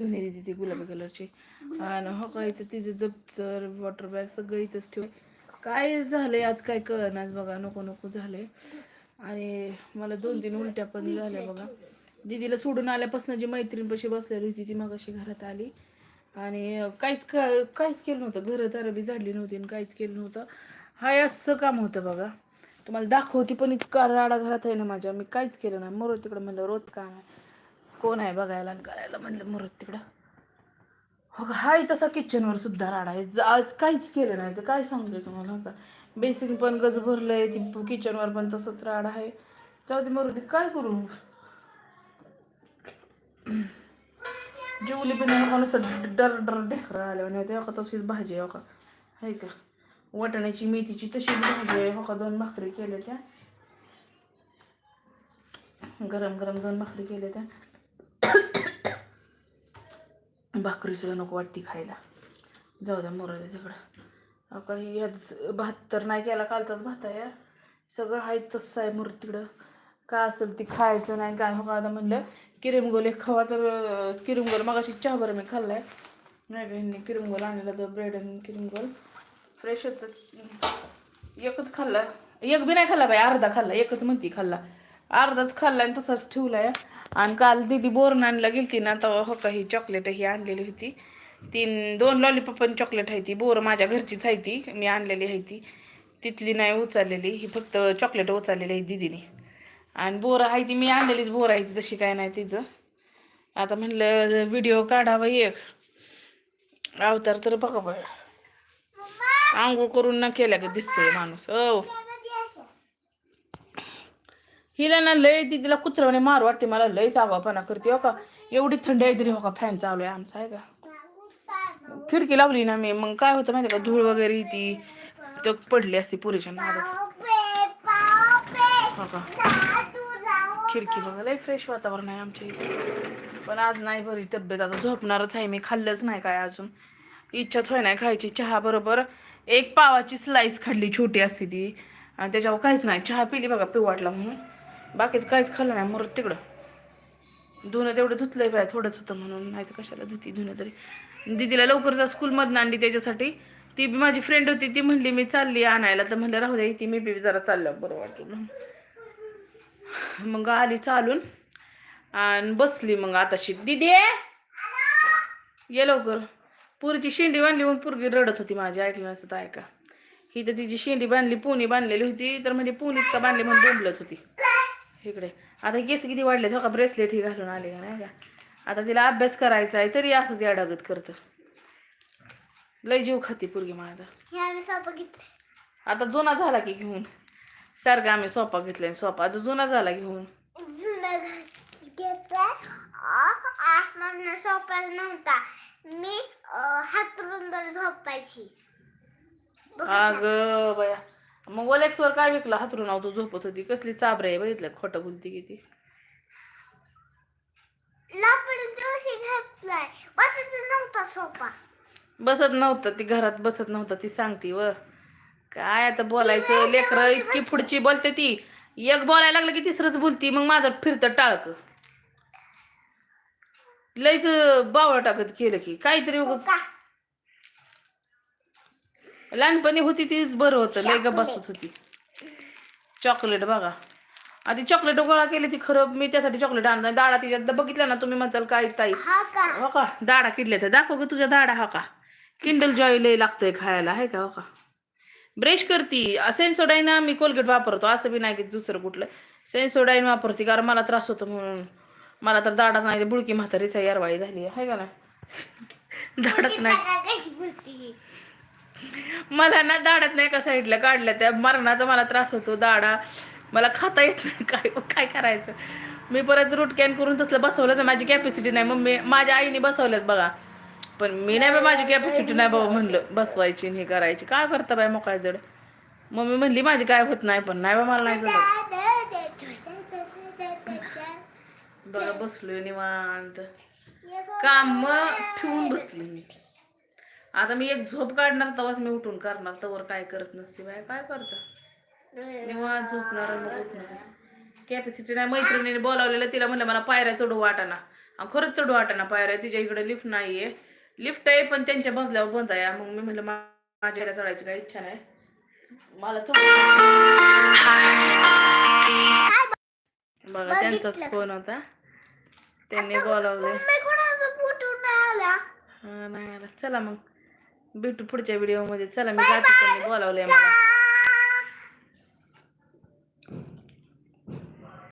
दिली ती गुलाबी कलरची. आणि हो का इथं तिचे दप्तर वॉटर बॅग सगळं इथंच ठेव. काय झालंय आज काय आज बघा नको नको झालंय. आणि मला दोन तीन उलट्या पण झाल्या बघा. दीदीला सोडून आल्यापासून जी मैत्रीणपाशी बसलेली होती ती मग अशी घरात आली. आणि काहीच काहीच केलं नव्हतं. घरं तरबी झाडली नव्हती आणि काहीच केलं नव्हतं. हाय असं काम होतं बघा. तुम्हाला दाखवती पण इतका राडा घरात आहे ना माझ्या. मी काहीच केलं नाही. मरो तिकडं म्हणलं रोज काम आहे. कोण आहे बघायला आणि करायला म्हणलं मरत तिकडं. हो हाय तसा किचनवर सुद्धा राडा आहे. आज काहीच केलं नाही. तर काय सांगते तुम्हाला? का बेसिन पण गज भरलंय ती किचनवर पण तसंच राडा आहे. जाऊ दे मरू दे काय करू? जेवली पण माणूस डर डर ढेकरं आले म्हणे होते का तशीच भाजी आहे हो का? आहे का? वाटाण्याची मेथीची तशीच भाजी आहे हो का? दोन भाकरी केल्या त्या. गरम गरम दोन भाकरी केल्या त्या. भाकरी सुद्धा नको वाटती खायला. जाऊ द्या मोरा तिकडं. अहो काही भात तर नाही केला कालचाच भात आहे. सगळं आहे तसं आहे मोर तिकडं. काय असेल ती खायचं नाही काय हो का आता म्हणलं. किरमगोल एक खावा तर किरमगोल मगाशी चहा बरं मी खाल्लाय. नाही बहिणी किरमगोल किरिमगोल आणलेला तर ब्रेड आणि किरमगोल. फ्रेश होतं. एकच खाल्ला. एक बी नाही खाल्ला बाई अर्धा खाल्ला. एकच म्हणती खाल्ला. अर्धाच खाल्ला आणि तसाच ठेवलाय. आणि काल दिदी बोरून आणला गेलती ना तेव्हा हो का ही चॉकलेट ही आणलेली होती. तीन दोन लॉलीपॉप आणि चॉकलेट आहे ती. बोर माझ्या घरचीच आहे ती मी आणलेली आहे ती. तिथली नाही उचललेली ही फक्त चॉकलेट उचललेली आहे दिदीने. आणि बोर आहे ती मी आणलेलीच बोर आहे ती तशी काय नाही तिचं. आता म्हणलं व्हिडिओ काढावा एक. अवतार तर बघा बघा आंघोळ करून न केल्या ग दिसतोय माणूस. हो हिला ना लय ती तिला कुत्रवणे मार वाटते मला लय आगापणा करते हो का? एवढी थंडी आहे तरी हो का फॅन चालू आहे आमचा आहे का? खिडकी लावली ना मी मग काय होतं माहिती का धूळ वगैरे ती तर पडली असती पुरीच्या नादात हो का? खिडकी बघा लय फ्रेश वातावरण आहे आमच्या इथे. पण आज नाही बरी तब्येत आता झोपणारच आहे मी खाल्लंच नाही काय अजून. इच्छाच होय नाही खायची चहा बरोबर एक पावाची स्लाईस खाल्ली छोटी असते ती. आणि त्याच्यावर काहीच नाही चहा पिली बघा पिवाटला म्हणून. बाकीच काहीच खाल्लं नाही मरत तिकडं. धुणं तेवढं धुतलंय बाय थोडंच होतं म्हणून नाही तर कशाला धुती धुणं तरी. दीदीला लवकर जा स्कूलमधनं आणली त्याच्यासाठी. ती बी माझी फ्रेंड होती ती म्हणली मी चालली आणायला. तर म्हणलं राहू द्या ती मी बी जरा चाललं बरं वाटलं म्हणून. मग आली चालून आणि बसली मग आताशी. दिदी! ये लवकर. पुरीची शेंडी बांधली म्हणून पुरगी रडत होती माझी ऐकलं नसतं तर ऐका. ही तर तिची शेंडी बांधली पुणी बांधलेली होती तर म्हणजे पुणीच का बांधली म्हणून बोंबलत होती. इकडे. आता केस किती वाढले हो का? ब्रेसलेट ही घालून आले का नाही का? आता तिला अभ्यास करायचा आहे तरी असंच याडागत करतं. लय जीव खाती पुरगी माझा. आता जुना झाला की घेऊन. सारखं आम्ही सोफा घेतलाय सोफा आता जुना झाला घेऊन. आसमान सोपायला नव्हता. मी हातरून वर झोपायची. अग बया. मग ओलेक्सवर काय विकला? हातरून आव तू झोपत होती. कसली चाबरे आहे बघितलं? खोटं बोलती किती बसत नव्हता ती घरात बसत नव्हतं ती सांगती व. काय आता बोलायचं? लेकरं इतकी पुढची बोलते ती. एक बोलायला लागलं की तिसरंच बोलती. मग माझं फिरतं टाळक. लयच बावळ टाकत केलं की. काहीतरी का? लहानपणी होती तीच बरं होतं. लय ग बसत होती. चॉकलेट बघा. आधी चॉकलेट गोळा केली ती खरं मी त्यासाठी चॉकलेट आणलं. दाडा तिच्यात बघितला ना तुम्ही म्हणताल काय ताई? हा का? दाडा किडल्या तर दाखव ग तुझ्या दाडा हा का? किंडल जॉय लय लागतंय खायला आहे का हो का? ब्रश करती. सेन्सोडाईन आम्ही कोलगेट वापरतो. असं बी नाही की दुसरं कुठलं. सेन्सोडाईन वापरते कारण मला त्रास होतो म्हणून. मला तर दाडाच नाही बुळकी म्हातारीचा यारवाळी झाली आहे. का ना दाडच नाही. मला ना दाडात नाही एका साईडला काढलं त्या मरणाचा मला त्रास होतो दाडा. मला खाता येत नाही काय काय करायचं? मी परत रूट कॅन करून तसलं बसवलं तर माझी कॅपॅसिटी नाही. मग मी माझ्या आईने बसवल्यात बघा. पण मी नाही बा माझी कॅपॅसिटी नाही बाबा म्हणलं बसवायची हे करायची. काय करता बाय मोकळ्या जड? मम्मी म्हणली माझी काय होत नाही पण नाही बा मला नाही झालं बघा बसलोय निवांत. काम ठेवून बसली मी. आता मी एक झोप काढणार तेव्हाच मी उठून करणार. तवर काय करत नसते बाय काय करता? निवांत झोपणार मग उठणार. कॅपॅसिटी नाही. मैत्रिणीने बोलावलेलं तिला म्हणलं मला पायऱ्या चढू वाटाना आणि खरंच चढू वाटाना पायऱ्या तिच्या इकडे लिफ्ट नाहीये. लिफ्ट आहे पण त्यांच्या बसल्यावर बंद आहे. मग मी म्हणलं मा- माझ्या इकडे चढायची काही इच्छा नाही. मला चढ बघा त्यांचाच फोन होता. त्यांनी बोलावले नाही आला? हा, नाही आला. चला मग. भेटू पुढच्या व्हिडिओमध्ये चला मी जाते त्यांनी बोलावलंय मला.